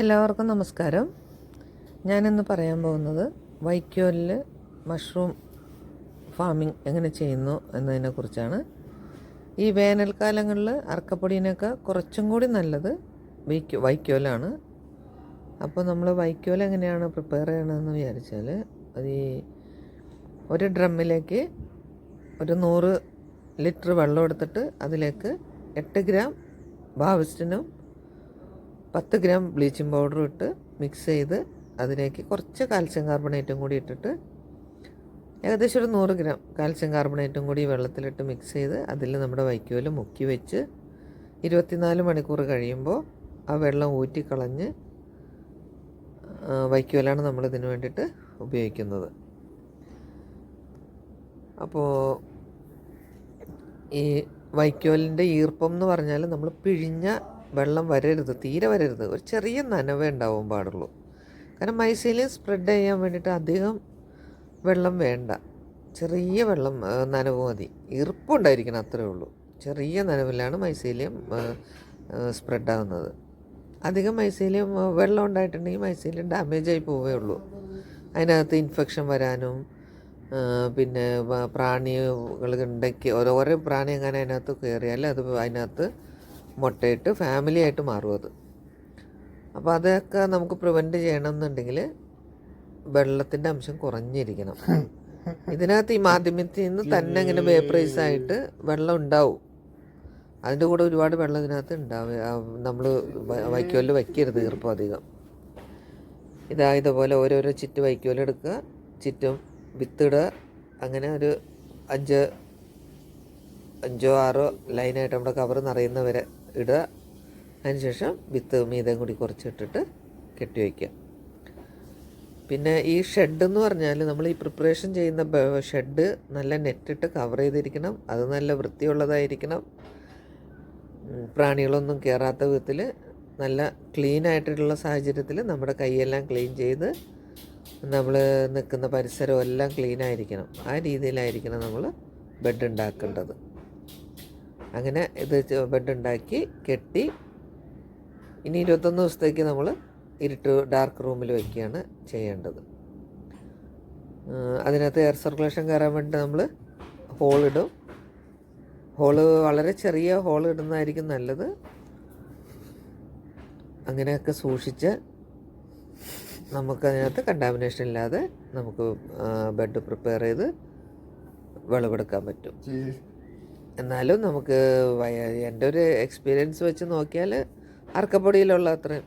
എല്ലാവർക്കും നമസ്കാരം. ഞാനിന്ന് പറയാൻ പോകുന്നത് വൈക്കോലിൽ മഷ്റൂം ഫാമിംഗ് എങ്ങനെ ചെയ്യുന്നു എന്നതിനെക്കുറിച്ചാണ് ഈ വേനൽക്കാലങ്ങളിൽ അറക്കപ്പൊടിയിനൊക്കെ കുറച്ചും കൂടി നല്ലത് വൈക്കോ വൈക്കോലാണ്. അപ്പോൾ നമ്മൾ വൈക്കോൽ എങ്ങനെയാണ് പ്രിപ്പയർ ചെയ്യണമെന്ന് വിചാരിച്ചാൽ അത് ഈ ഒരു ഡ്രമ്മിലേക്ക് ഒരു നൂറ് ലിറ്റർ വെള്ളം എടുത്തിട്ട് അതിലേക്ക് എട്ട് ഗ്രാം ഭാവിസ്റ്റിനും പത്ത് ഗ്രാം ബ്ലീച്ചിങ് പൗഡർ ഇട്ട് മിക്സ് ചെയ്ത് അതിലേക്ക് കുറച്ച് കാൽസ്യം കാർബണേറ്റും കൂടി ഇട്ടിട്ട് ഏകദേശം ഒരു നൂറ് ഗ്രാം കാൽസ്യം കാർബണേറ്റും കൂടി വെള്ളത്തിലിട്ട് മിക്സ് ചെയ്ത് അതിൽ നമ്മുടെ വൈക്കോൽ മുക്കി വെച്ച് ഇരുപത്തിനാല് മണിക്കൂർ കഴിയുമ്പോൾ ആ വെള്ളം ഊറ്റിക്കളഞ്ഞ് വൈക്കോലാണ് നമ്മൾ ഇതിന് വേണ്ടിയിട്ട് ഉപയോഗിക്കുന്നത്. അപ്പോൾ ഈ വൈക്കോലിന്റെ ഈർപ്പം എന്ന് പറഞ്ഞാൽ നമ്മൾ പിഴിഞ്ഞ വെള്ളം വരരുത് തീരെ വരരുത്. ഒരു ചെറിയ നനവേ ഉണ്ടാവാൻ പാടുള്ളൂ. കാരണം മൈസീലിയം സ്പ്രെഡ് ചെയ്യാൻ വേണ്ടിയിട്ട് അധികം വെള്ളം വേണ്ട. ചെറിയ വെള്ളം നനവ് മതി. ഈർപ്പുണ്ടായിരിക്കണം അത്രേ ഉള്ളൂ. ചെറിയ നനവിലാണ് മൈസീലിയം സ്പ്രെഡ് ആകുന്നത് അധികം മൈസീലിയം വെള്ളം ഉണ്ടായിട്ടുണ്ടെങ്കിൽ മൈസീലിയം ഡാമേജ് ആയി പോവേ ഉള്ളൂ. അതിനകത്ത് ഇൻഫെക്ഷൻ വരാനും പിന്നെ പ്രാണികൾ ഉണ്ടെങ്കിൽ ഓരോ പ്രാണി അങ്ങനെ അതിനകത്ത് കയറിയാൽ അത് അതിനകത്ത് മുട്ടയിട്ട് ഫാമിലി ആയിട്ട് മാറും അത്. അപ്പോൾ അതൊക്കെ നമുക്ക് പ്രിവെന്റ് ചെയ്യണമെന്നുണ്ടെങ്കിൽ വെള്ളത്തിന്റെ അംശം കുറഞ്ഞിരിക്കണം. ഇതിനകത്ത് ഈ മാധ്യമത്തിൽ നിന്ന് തന്നെ ഇങ്ങനെ വേപ്പറൈസ് ആയിട്ട് വെള്ളം ഉണ്ടാവും. അതിന്റെ കൂടെ ഒരുപാട് വെള്ളം ഇതിനകത്ത് ഉണ്ടാവും. നമ്മൾ വൈക്കോലിൽ വയ്ക്കരുത് ഈർപ്പം അധികം. ഇതാ ഇതുപോലെ ഓരോരോ ചിറ്റ് വൈക്കോലെടുക്കുക ചുറ്റും വിത്തിടുക. അങ്ങനെ ഒരു അഞ്ച് അഞ്ചോ ആറോ ലൈനായിട്ട് നമ്മുടെ കവർ നിറയുന്നവരെ ഇടുക അതിനുശേഷം വിത്ത് മീതം കൂടി കുറച്ചിട്ടിട്ട് കെട്ടി വയ്ക്കുക. പിന്നെ ഈ ഷെഡ് എന്ന് പറഞ്ഞാൽ നമ്മൾ ഈ പ്രിപ്പറേഷൻ ചെയ്യുന്ന ഷെഡ് നല്ല നെറ്റിട്ട് കവർ ചെയ്തിരിക്കണം. അത് നല്ല വൃത്തിയുള്ളതായിരിക്കണം. പ്രാണികളൊന്നും കയറാത്ത വിധത്തിൽ നല്ല ക്ലീൻ ആയിട്ടുള്ള സാഹചര്യത്തിൽ നമ്മുടെ കൈയെല്ലാം ക്ലീൻ ചെയ്ത് നമ്മൾ നിൽക്കുന്ന പരിസരം എല്ലാം ക്ലീൻ ആയിരിക്കണം. ആ രീതിയിലായിരിക്കണം നമ്മൾ ബെഡ് ഉണ്ടാക്കേണ്ടത്. അങ്ങനെ ഇത് ബെഡുണ്ടാക്കി കെട്ടി ഇനി ഇരുപത്തൊന്ന് ദിവസത്തേക്ക് നമ്മൾ ഇരുട്ട് ഡാർക്ക് റൂമിൽ വയ്ക്കുകയാണ് ചെയ്യേണ്ടത്. അതിനകത്ത് എയർ സർക്കുലേഷൻ കയറാൻ വേണ്ടി നമ്മൾ ഹോളിടും ഹോൾ വളരെ ചെറിയ ഹോൾ ഇടുന്നതായിരിക്കും നല്ലത്. അങ്ങനെയൊക്കെ സൂക്ഷിച്ച് നമുക്കതിനകത്ത് കണ്ടാമിനേഷൻ ഇല്ലാതെ നമുക്ക് ബെഡ് പ്രിപ്പയർ ചെയ്ത് വിളവെടുക്കാൻ പറ്റും. എന്നാലും നമുക്ക് എന്റെ ഒരു എക്സ്പീരിയൻസ് വെച്ച് നോക്കിയാൽ അറക്കപ്പൊടിയിലുള്ള അത്രയും.